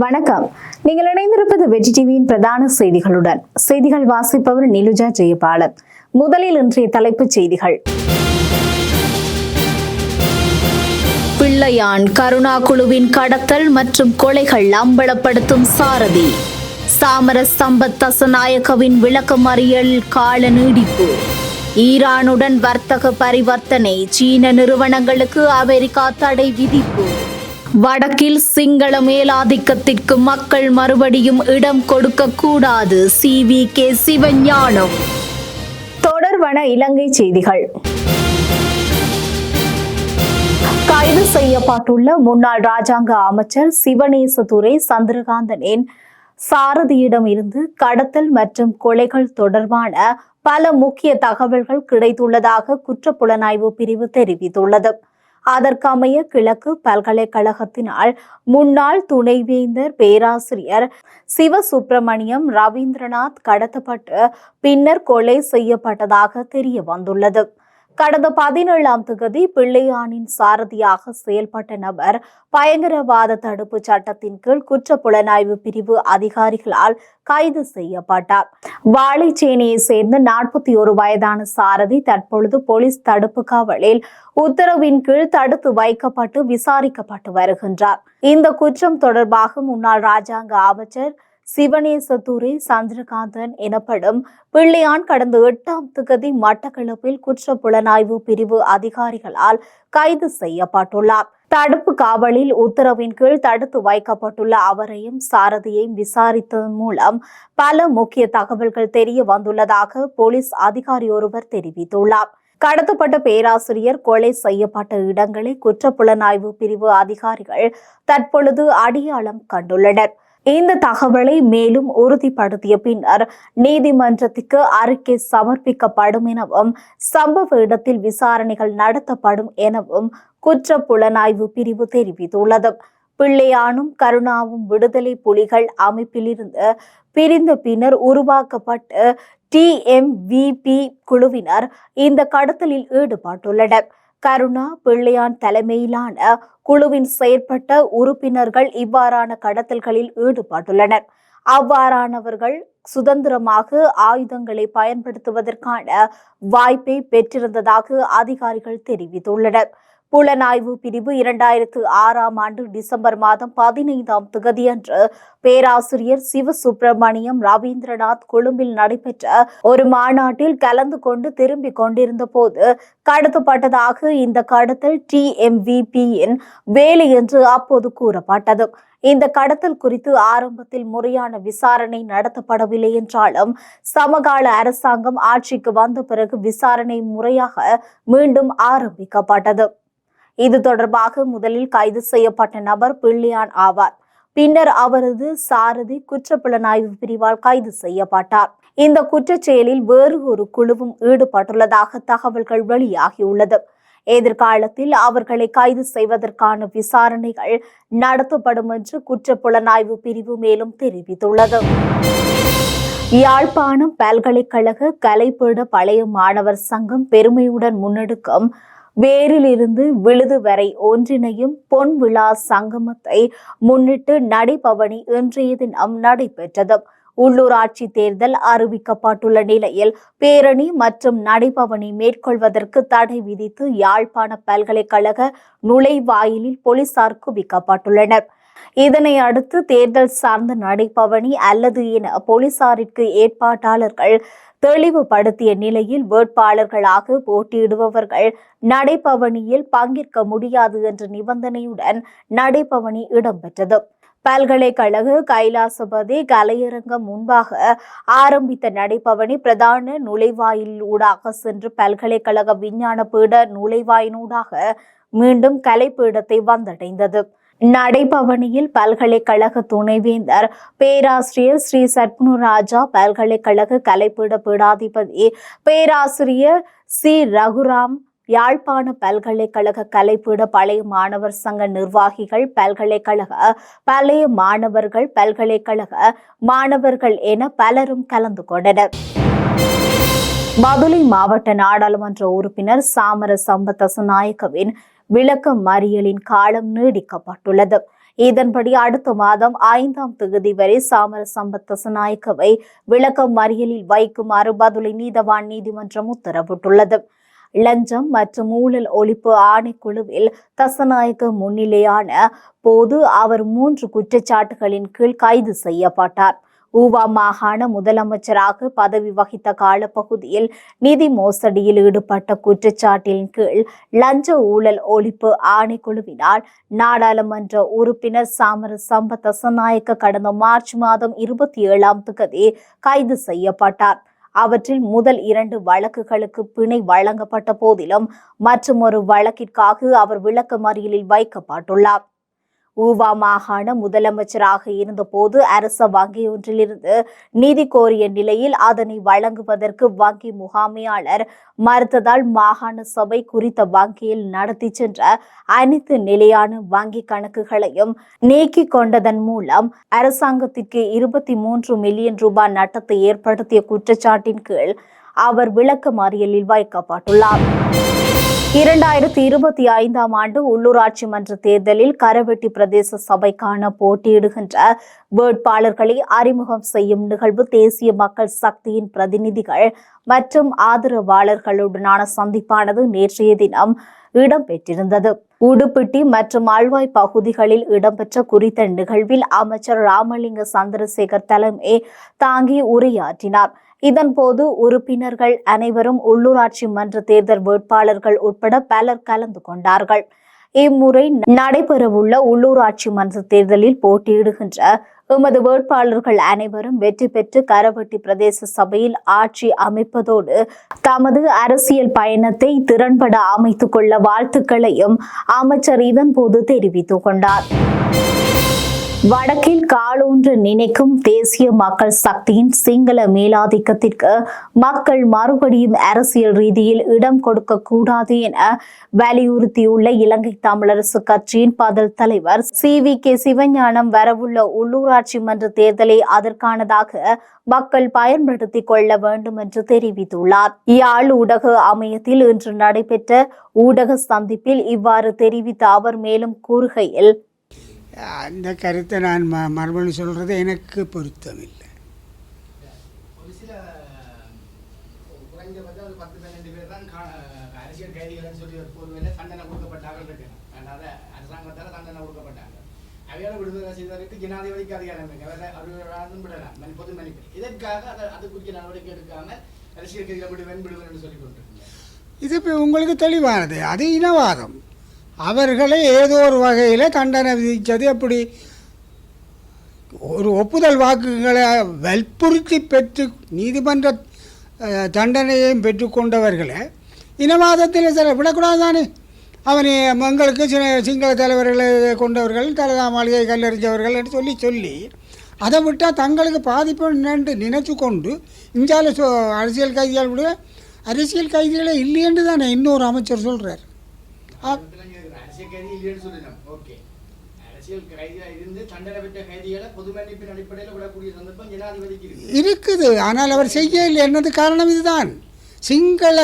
வணக்கம். நீங்கள் இணைந்திருப்பது வெஜி டிவியின் பிரதான செய்திகளுடன். செய்திகள் வாசிப்பவர் நிலுஜா ஜெயபாலன். முதலில் இன்றைய தலைப்புச் செய்திகள். பிள்ளையான் கருணா குழுவின் கடத்தல் மற்றும் கொலைகள் அம்பலப்படுத்தும் சாரதி. சாமரஸ் சம்பத் தசநாயகவின் விளக்கமறியல் கால நீடிப்பு. ஈரானுடன் வர்த்தக பரிவர்த்தனை சீன நிறுவனங்களுக்கு அமெரிக்கா தடை விதிப்பு. வடக்கில் சிங்கள மேலாதிக்கத்திற்கு மக்கள் மறுபடியும் இடம் கொடுக்க கூடாது சி. வி. கே. சிவஞானம். தொடர்வன இலங்கை செய்திகள். கைது செய்யப்பட்டுள்ள முன்னாள் ராஜாங்க அமைச்சர் சிவனேசதுரை சந்திரகாந்தனின் சாரதியிடம் இருந்து கடத்தல் மற்றும் கொலைகள் தொடர்பான பல முக்கிய தகவல்கள் கிடைத்துள்ளதாக குற்றப்புலனாய்வு பிரிவு தெரிவித்துள்ளது. அதற்கமைய கிழக்கு பல்கலைக்கழகத்தினால் முன்னாள் துணைவேந்தர் பேராசிரியர் சிவசுப்பிரமணியம் ரவீந்திரநாத் கடத்தப்பட்டு பின்னர் கொலை செய்யப்பட்டதாக தெரிய வந்துள்ளது கடந்த பதினேழாம் தேதி பிள்ளையானின் சாரதியாக செயல்பட்ட நபர் பயங்கரவாத தடுப்பு சட்டத்தின் கீழ் குற்ற புலனாய்வு பிரிவு அதிகாரிகளால் கைது செய்யப்பட்டார். வாழைச்சேனையை சேர்ந்த நாற்பத்தி ஒரு வயதான சாரதி தற்பொழுது போலீஸ் தடுப்பு காவலில் உத்தரவின் கீழ் தடுத்து வைக்கப்பட்டு விசாரிக்கப்பட்டு வருகின்றார். இந்த குற்றம் தொடர்பாக முன்னாள் ராஜாங்க அமைச்சர் சிவனேசதுரை சந்திரகாந்தன் எனப்படும் பிள்ளையான் கடந்த எட்டாம் திகதி மட்டக்களப்பில் குற்ற புலனாய்வு பிரிவு அதிகாரிகளால் கைது செய்யப்பட்டுள்ளார். தடுப்பு காவலில் உத்தரவின் கீழ் தடுத்து வைக்கப்பட்டுள்ள அவரையும் சாரதியையும் விசாரித்ததன் மூலம் பல முக்கிய தகவல்கள் தெரிய வந்துள்ளதாக போலீஸ் அதிகாரி ஒருவர் தெரிவித்துள்ளார். கடத்தப்பட்ட பேராசிரியர் கொலை செய்யப்பட்ட இடங்களை குற்றப்புலனாய்வு பிரிவு அதிகாரிகள் தற்பொழுது அடையாளம் கண்டுள்ளனர். இந்த தகவலை மேலும் உறுதிப்படுத்திய பின்னர் நீதிமன்றத்துக்கு அறிக்கை சமர்ப்பிக்கப்படும் எனவும் சம்பவ இடத்தில் விசாரணைகள் நடத்தப்படும் எனவும் குற்ற புலனாய்வு பிரிவு தெரிவித்துள்ளது. பிள்ளையானும் கருணாவும் விடுதலை புலிகள் அமைப்பிலிருந்து பிரிந்த பின்னர் உருவாக்கப்பட்ட டிஎம்விபி குழுவினர் இந்த கடத்தலில் ஈடுபட்டுள்ளனர். கருணா பிள்ளையான் தலைமையிலான குழுவின் செயற்பட்ட உறுப்பினர்கள் இவ்வாறான கடத்தல்களில் ஈடுபட்டுள்ளனர். அவ்வாறானவர்கள் சுதந்திரமாக ஆயுதங்களை பயன்படுத்துவதற்கான வாய்ப்பை பெற்றிருந்ததாக அதிகாரிகள் தெரிவித்துள்ளனர். புலனாய்வு பிரிவு இரண்டாயிரத்து ஆறாம் ஆண்டு டிசம்பர் மாதம் பதினைந்தாம் திகதியன்று பேராசிரியர் சிவசுப்பிரமணியம் ரவீந்திரநாத் கொழும்பில் நடைபெற்ற ஒரு மாநாட்டில் கலந்து கொண்டு திரும்பிக் கொண்டிருந்த போது கடத்தப்பட்டதாக இந்த கடத்தல் டி டிஎம்விபியின் வேலை என்று அப்போது கூறப்பட்டது. இந்த கடத்தல் குறித்து ஆரம்பத்தில் முறையான விசாரணை நடத்தப்படவில்லை என்றாலும் சமகால அரசாங்கம் ஆட்சிக்கு வந்த பிறகு விசாரணை முறையாக மீண்டும் ஆரம்பிக்கப்பட்டது. இது தொடர்பாக முதலில் கைது செய்யப்பட்ட நபர் பிள்ளையான் ஆவார். பின்னர் அவரது சாரதி குற்றப்புலனாய்வு பிரிவால் கைது செய்யப்பட்டார். இந்த குற்றச் செயலில் வேறு ஒரு குழுவும் ஈடுபட்டுள்ளதாக தகவல்கள் வெளியாகியுள்ளது. எதிர்காலத்தில் அவர்களை கைது செய்வதற்கான விசாரணைகள் நடத்தப்படும் என்று குற்றப்புலனாய்வு பிரிவு மேலும் தெரிவித்துள்ளது. யாழ்ப்பாணம் பல்கலைக்கழக கலைப்பீட பழைய மாணவர் சங்கம் பெருமையுடன் முன்னெடுக்கும் வேரிலிருந்து விழுது வரை ஒன்றிணையும் பொன் விழா சங்கமத்தை முன்னிட்டு நடைபவனி இன்றைய தினம் நடைபெற்றது உள்ளூராட்சி தேர்தல் அறிவிக்கப்பட்டுள்ள நிலையில் பேரணி மற்றும் நடைபவனி மேற்கொள்வதற்கு தடை விதித்து யாழ்ப்பாண பல்கலைக்கழக நுழைவாயிலில் போலீசார் குவிக்கப்பட்டுள்ளனர். இதனை அடுத்து தேர்தல் சார்ந்த நடைபவனி அல்லது என போலீசாரிற்கு ஏற்பாட்டாளர்கள் தெளிவுபடுத்திய நிலையில் வேட்பாளர்களாக போட்டியிடுபவர்கள் நடைபவனியில் பங்கேற்க முடியாது என்ற நிபந்தனையுடன் நடைபவனி இடம்பெற்றது. பல்கலைக்கழக கைலாசபதி கலையரங்கம் முன்பாக ஆரம்பித்த நடைபவனி பிரதான நுழைவாயிலூடாக சென்று பல்கலைக்கழக விஞ்ஞான பீட நுழைவாயினூடாக மீண்டும் கலைப்பீடத்தை வந்தடைந்தது. நடைபவனியில் பல்கலைக்கழக துணைவேந்தர் பேராசிரியர் ஸ்ரீ சத்குணராஜா பல்கலைக்கழக கலைப்பீட பீடாதிபதி பேராசிரியர் சி. ரகுராம் யாழ்ப்பாண பல்கலைக்கழக கலைப்பீட பழைய மாணவர் சங்க நிர்வாகிகள் பல்கலைக்கழக பழைய மாணவர்கள் பல்கலைக்கழக மாணவர்கள் என பலரும் கலந்து கொண்டனர். மதுரை மாவட்ட நாடாளுமன்ற உறுப்பினர் சாமர சம்பத் நாயக்கவின் விளக்க மறியலின் காலம் நீடிக்கப்பட்டுள்ளது. இதன்படி அடுத்த மாதம் ஐந்தாம் தேதி வரை சாமர சம்பத் தசநாயக்கவை விளக்க மறியலில் வைக்குமாறு பதுளை நீதவான் நீதிமன்றம் உத்தரவிட்டுள்ளது. லஞ்சம் மற்றும் ஊழல் ஒழிப்பு ஆணைக்குழுவில் தசநாயக்க முன்னிலையான போது அவர் மூன்று குற்றச்சாட்டுகளின் கீழ் கைது செய்யப்பட்டார். ஊவா மாகாண முதலமைச்சராக பதவி வகித்த காலப்பகுதியில் நிதி மோசடியில் ஈடுபட்ட குற்றச்சாட்டின் கீழ் லஞ்ச ஊழல் ஒழிப்பு ஆணைக்குழுவினால் நாடாளுமன்ற உறுப்பினர் சாமர சம்பத் தசநாயக்க கடந்த மார்ச் மாதம் இருபத்தி ஏழாம் தேதி கைது செய்யப்பட்டார். அவற்றில் முதல் இரண்டு வழக்குகளுக்கு பிணை வழங்கப்பட்ட போதிலும் மற்றும் ஒரு வழக்கிற்காக அவர் விளக்கமறியலில் வைக்கப்பட்டுள்ளார். ஊவா மாகாண முதலமைச்சராக இருந்தபோது அரச வங்கி ஒன்றிலிருந்து நிதி கோரிய நிலையில் அதனை வழங்குவதற்கு வங்கி முகாமையாளர் மறுத்ததால் மாகாண சபை குறித்த வங்கியில் நடத்தி சென்ற அனைத்து நிலையான வங்கி கணக்குகளையும் நீக்கிக் கொண்டதன் மூலம் அரசாங்கத்திற்கு இருபத்தி மூன்று மில்லியன் ரூபாய் நட்டத்தை ஏற்படுத்திய குற்றச்சாட்டின் கீழ் அவர் விளக்க மறியலில் வைக்கப்பட்டுள்ளார். இரண்டாயிரத்தி இருபத்தி ஐந்தாம் ஆண்டு உள்ளூராட்சி மன்ற தேர்தலில் கரவெட்டி பிரதேச சபைக்கான போட்டியிடுகின்ற வேட்பாளர்களை அறிமுகம் செய்யும் நிகழ்வு தேசிய மக்கள் சக்தியின் பிரதிநிதிகள் மற்றும் ஆதரவாளர்களுடனான சந்திப்பானது நேற்றைய தினம் இடம்பெற்றிருந்தது. உடுப்பிட்டி மற்றும் ஆழ்வாய் பகுதிகளில் இடம்பெற்ற குறித்த நிகழ்வில் அமைச்சர் ராமலிங்க சந்திரசேகர் தலைமை தாங்கி உரையாற்றினார். இதன்போது உறுப்பினர்கள் அனைவரும் உள்ளூராட்சி மன்ற தேர்தல் வேட்பாளர்கள் உட்பட பலர் கலந்து கொண்டார்கள். இம்முறை நடைபெறவுள்ள உள்ளூராட்சி மன்ற தேர்தலில் போட்டியிடுகின்ற எமது வேட்பாளர்கள் அனைவரும் வெற்றி பெற்று கரவட்டி பிரதேச சபையில் ஆட்சி அமைப்பதோடு தமது அரசியல் பயணத்தை திறன்பட அமைத்துக் கொள்ள வாழ்த்துக்களையும் அமைச்சர் இதன்போது தெரிவித்துக் கொண்டார். வடக்கில் காலூன்று நினைக்கும் தேசிய மக்கள் சக்தியின் சிங்கள மேலாதிக்கத்திற்கு மக்கள் மறுபடியும் அரசியல் ரீதியில் இடம் கொடுக்க கூடாது என வலியுறுத்தியுள்ள இலங்கை தமிழரசு கட்சியின் பதில் தலைவர் சி வி கே சிவஞானம் வரவுள்ள உள்ளூராட்சி மன்ற தேர்தலை அதற்கானதாக மக்கள் பயன்படுத்திக் கொள்ள வேண்டும் என்று தெரிவித்துள்ளார். யாழ் ஊடக அமையத்தில் இன்று நடைபெற்ற ஊடக சந்திப்பில் இவ்வாறு தெரிவித்த அவர் மேலும் கூறுகையில் அந்த கருத்தை நான் ம மறுபடியும் சொல்கிறது எனக்கு பொருத்தமில்லை. சொல்லி ஜனாதிபதிக்கு அதிகாரம் இதற்காக அதை அதுக்குரிய நடவடிக்கை எடுக்காமல் அரசியல் கைதிகளை விடுவேன் விடுவேன் கொண்டிருக்கீங்க இது இப்போ உங்களுக்கு தெளிவானது. அது இனவாதம். அவர்களை ஏதோ ஒரு வகையில் தண்டனை விதித்தது எப்படி? ஒரு ஒப்புதல் வாக்குகளை வற்புறுத்தி பெற்று நீதிமன்ற தண்டனையையும் பெற்றுக்கொண்டவர்களை இனவாதத்தில் சில விடக்கூடாது தானே அவனை எங்களுக்கு சில சிங்கள தலைவர்களை கொண்டவர்கள் தலதா மாளிகை கல்லறிஞ்சவர்கள் என்று சொல்லி சொல்லி அதை விட்டால் தங்களுக்கு பாதிப்பு நின்று நினைச்சு கொண்டு இந்தியாவில் சொ அரசியல் கைதிகள் விட அரசியல் கைதிகளே இல்லையென்று தானே இன்னொரு அமைச்சர் சொல்கிறார் அரசியல் இல்லைன்னு ஓகே அரசியல் கைதியாக இருந்து தண்டனை பெற்ற கைதிகளை பொது மன்னிப்பின் அடிப்படையில் விடக்கூடிய சந்தர்ப்பம் ஜனாதிபதிக்கு இருக்குது. ஆனால் அவர் செய்யவில்லை என்னது காரணம் இதுதான். சிங்கள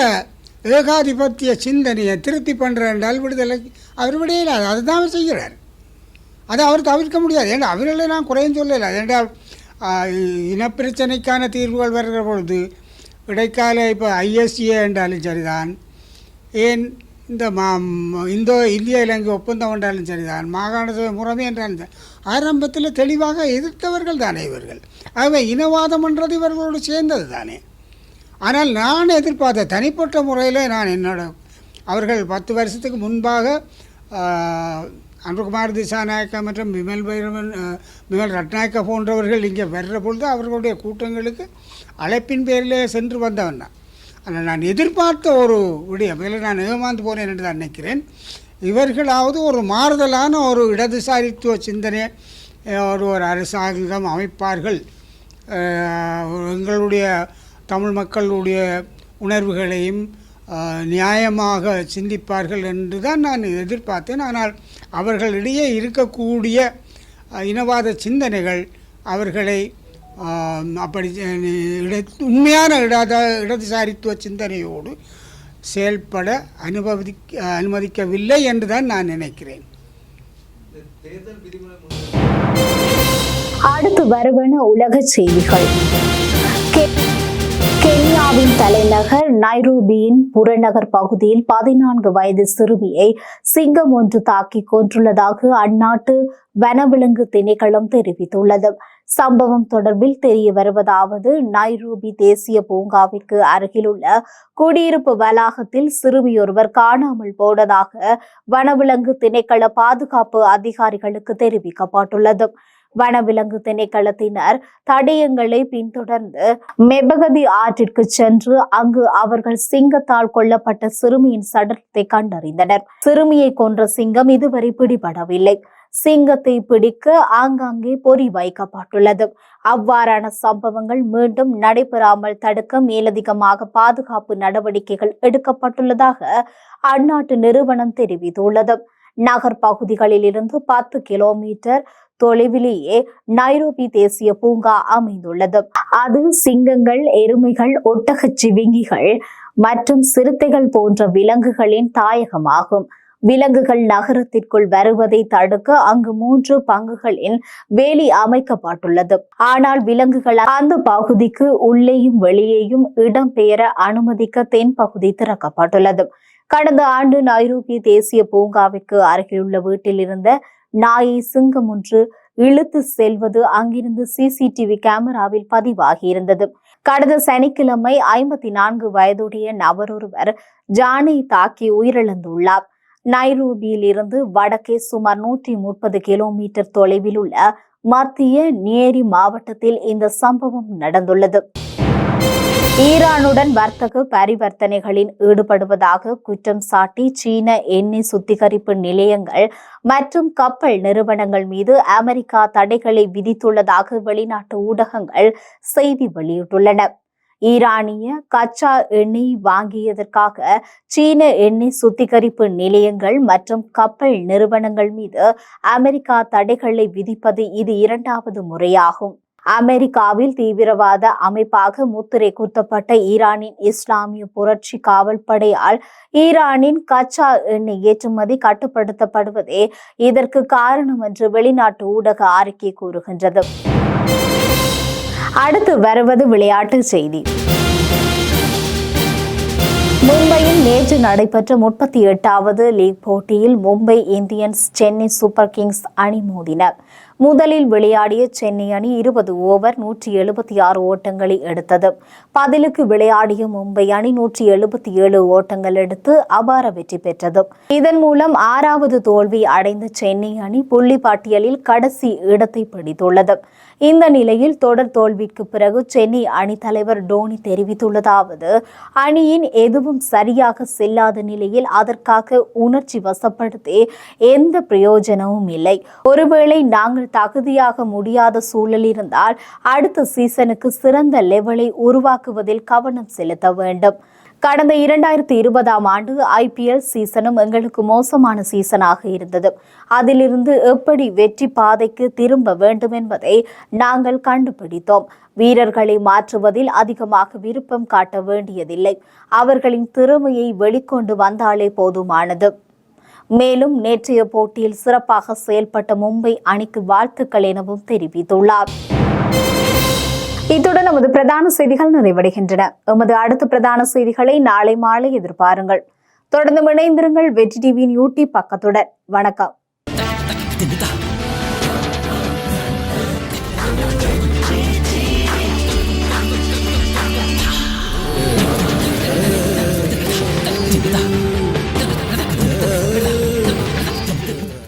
ஏகாதிபத்திய சிந்தனையை திருப்தி பண்ணுறால் விடுதலை அவர் விடையில அதுதான் அவர் செய்கிறார். அதை அவர் தவிர்க்க முடியாது. ஏன்னா அவர்களை நான் குறையும் சொல்லலை. ஏன்றால் இனப்பிரச்சனைக்கான தீர்வுகள் வருகிற பொழுது இடைக்கால இப்போ ஐஎஸ்சிஏ என்றாலும் சரிதான். ஏன் இந்த மா இந்தோ இந்திய இலங்கை ஒப்பந்தம் என்றாலும் சரிதான். மாகாண சபை முறைமை என்றாலும் சரி. ஆரம்பத்தில் தெளிவாக எதிர்த்தவர்கள் தானே இவர்கள். ஆகவே இனவாதம் என்றது இவர்களோடு சேர்ந்தது தானே. ஆனால் நான் எதிர்பார்த்த தனிப்பட்ட முறையில் நான் என்னோட அவர்கள் பத்து வருஷத்துக்கு முன்பாக அன்புகுமார் திசாநாயக்கா மற்றும் விமல் பைரவன் விமல் ரட்நாயக்கா போன்றவர்கள் இங்கே வர்ற பொழுது அவர்களுடைய கூட்டங்களுக்கு அழைப்பின் பேரிலே சென்று வந்தவன் தான் ஆனால் நான் எதிர்பார்த்த ஒரு விடயம். இதில் நான் ஏமாந்து போனேன் என்று தான் நினைக்கிறேன். இவர்களாவது ஒரு மாறுதலான ஒரு இடதுசாரித்துவ சிந்தனை ஒரு ஒரு அரசாங்கம் அமைப்பார்கள். எங்களுடைய தமிழ் மக்களுடைய உணர்வுகளையும் நியாயமாக சிந்திப்பார்கள் என்று தான் நான் எதிர்பார்த்தேன். ஆனால் அவர்களிடையே இருக்கக்கூடிய இனவாத சிந்தனைகள் அவர்களை அப்படி இட உண்மையான இடத இடதுசாரித்துவ சிந்தனையோடு செயல்பட அனுபவிக்க அனுமதிக்கவில்லை என்று தான் நான் நினைக்கிறேன். அடுத்து வருவன உலக செய்திகள். கென்யாவின் தலைநகர் நைரோபியின் புறநகர் பகுதியில் பதினான்கு வயது சிறுமியை சிங்கம் ஒன்று தாக்கி கொன்றுள்ளதாக அந்நாட்டு வனவிலங்கு திணைக்களம் தெரிவித்துள்ளது. சம்பவம் தொடர்பில் தெரிய வருவதாவது நைரோபி தேசிய பூங்காவிற்கு அருகிலுள்ள குடியிருப்பு வளாகத்தில் சிறுமியொருவர் காணாமல் போனதாக வனவிலங்கு திணைக்கள பாதுகாப்பு அதிகாரிகளுக்கு தெரிவிக்கப்பட்டுள்ளது. வனவிலங்கு திணைக்களத்தினர் தடயங்களை பின்தொடர்ந்து மெபகதி ஆற்றிற்கு சென்று அங்கு அவர்கள் சிங்கத்தால் கொல்லப்பட்ட சிறுமியின் சடலத்தை கண்டறிந்தனர். சிறுமியை கொன்ற சிங்கம் இதுவரை பிடிபடவில்லை. சிங்கத்தை பிடிக்க ஆங்காங்கே பொறி வைக்கப்பட்டுள்ளது. அவ்வாறான சம்பவங்கள் மீண்டும் நடைபெறாமல் தடுக்க மேலதிகமாக பாதுகாப்பு நடவடிக்கைகள் எடுக்கப்பட்டுள்ளதாக அந்நாட்டு நிறுவனம் தெரிவித்துள்ளது. நகர் பகுதிகளில் இருந்து பத்து கிலோமீட்டர் தொலைவிலேயே நைரோபி தேசிய பூங்கா அமைந்துள்ளது. அது சிங்கங்கள் எருமைகள் ஒட்டகச் சிவிங்கிகள் மற்றும் சிறுத்தைகள் போன்ற விலங்குகளின் தாயகமாகும். விலங்குகள் நகரத்திற்குள் வருவதை தடுக்க அங்கு மூன்று பங்குகளின் வேலி அமைக்கப்பட்டுள்ளது. ஆனால் விலங்குகள் அந்த பகுதிக்கு உள்ளேயும் வெளியேயும் இடம்பெயர அனுமதிக்க தென் பகுதி திறக்கப்பட்டுள்ளது. கடந்த ஆண்டு நைரோபி தேசிய பூங்காவிற்கு அருகிலுள்ள வீட்டில் இருந்த நாயை சிங்கம் ஒன்று இழுத்து செல்வது அங்கிருந்து சிசிடிவி கேமராவில் பதிவாகியிருந்தது. கடந்த சனிக்கிழமை ஐம்பத்தி நான்கு வயதுடைய நபரொருவர் ஜானை தாக்கி உயிரிழந்துள்ளார். நைரோபியில் இருந்து வடக்கே சுமார் நூற்றி முப்பது கிலோமீட்டர் தொலைவில் உள்ள மத்திய நியேரி மாவட்டத்தில் இந்த சம்பவம் நடந்துள்ளது. ஈரானுடன் வர்த்தக பரிவர்த்தனைகளில் ஈடுபடுவதாக குற்றம் சாட்டி சீன எண்ணெய் சுத்திகரிப்பு நிலையங்கள் மற்றும் கப்பல் நிறுவனங்கள் மீது அமெரிக்கா தடைகளை விதித்துள்ளதாக வெளிநாட்டு ஊடகங்கள் செய்தி வெளியிட்டுள்ளன. ஈரானிய கச்சா எண்ணெய் வாங்கியதற்காக சீன எண்ணெய் சுத்திகரிப்பு நிலையங்கள் மற்றும் கப்பல் நிறுவனங்கள் மீது அமெரிக்கா தடைகளை விதிப்பது இது இரண்டாவது முறையாகும். அமெரிக்காவில் தீவிரவாத அமைப்பாக முத்திரை குத்தப்பட்ட ஈரானின் இஸ்லாமிய புரட்சி காவல்படையால் ஈரானின் கச்சா எண்ணெய் ஏற்றுமதி கட்டுப்படுத்தப்படுவதே இதற்கு காரணம் என்று வெளிநாட்டு ஊடக அறிக்கை கூறுகின்றது. அடுத்து வருவது விளையாட்டு செய்தி. மும்பையில் நேற்று நடைபெற்ற முப்பத்தி எட்டாவது லீக் போட்டியில் Mumbai Indians Chennai Super Kings அணி மோதின முதலில் விளையாடிய சென்னை அணி இருபது ஓவர் நூற்றி எழுபத்தி ஆறு ஓட்டங்களை எடுத்தது. பதிலுக்கு விளையாடிய மும்பை அணி நூற்றி எழுபத்தி ஏழு ஓட்டங்கள் எடுத்து அபார வெற்றி பெற்றது. இதன் மூலம் ஆறாவது தோல்வி அடைந்த சென்னை அணி புள்ளி பட்டியலில் கடைசி இடத்தை பிடித்துள்ளது. இந்த நிலையில் தொடர் தோல்விக்கு பிறகு சென்னை அணி தலைவர் டோனி தெரிவித்துள்ளதாவது அணியின் எதுவும் சரியாக செல்லாத நிலையில் அதற்காக உணர்ச்சி வசப்படுத்தி எந்த பிரயோஜனமும் இல்லை. ஒருவேளை நாங்கள் தகுதியாக முடியாத சூழல் இருந்தால் அடுத்த சீசனுக்கு சிறந்த லெவலை உருவாக்குவதில் கவனம் செலுத்த வேண்டும். கடந்த இரண்டாயிரத்தி இருபதாம் ஆண்டு ஐபிஎல் சீசனும் எங்களுக்கு மோசமான சீசனாக இருந்தது. அதிலிருந்து எப்படி வெற்றி பாதைக்கு திரும்ப வேண்டும் என்பதை நாங்கள் கண்டுபிடித்தோம். வீரர்களை மாற்றுவதில் அதிகமாக விருப்பம் காட்ட வேண்டியதில்லை. அவர்களின் திறமையை வெளிக்கொண்டு வந்தாலே போதுமானது. மேலும் நேற்றைய போட்டியில் சிறப்பாக செயல்பட்ட மும்பை அணிக்கு வாழ்த்துக்கள் எனவும் தெரிவித்துள்ளார். இத்துடன் நமது பிரதான செய்திகள் நிறைவடைகின்றன. எமது அடுத்த பிரதான செய்திகளை நாளை மாலை எதிர்பாருங்கள். தொடர்ந்து இணைந்திருங்கள் வெற்றி டிவியின் யூடியூப் பக்கத்துடன். வணக்கம்.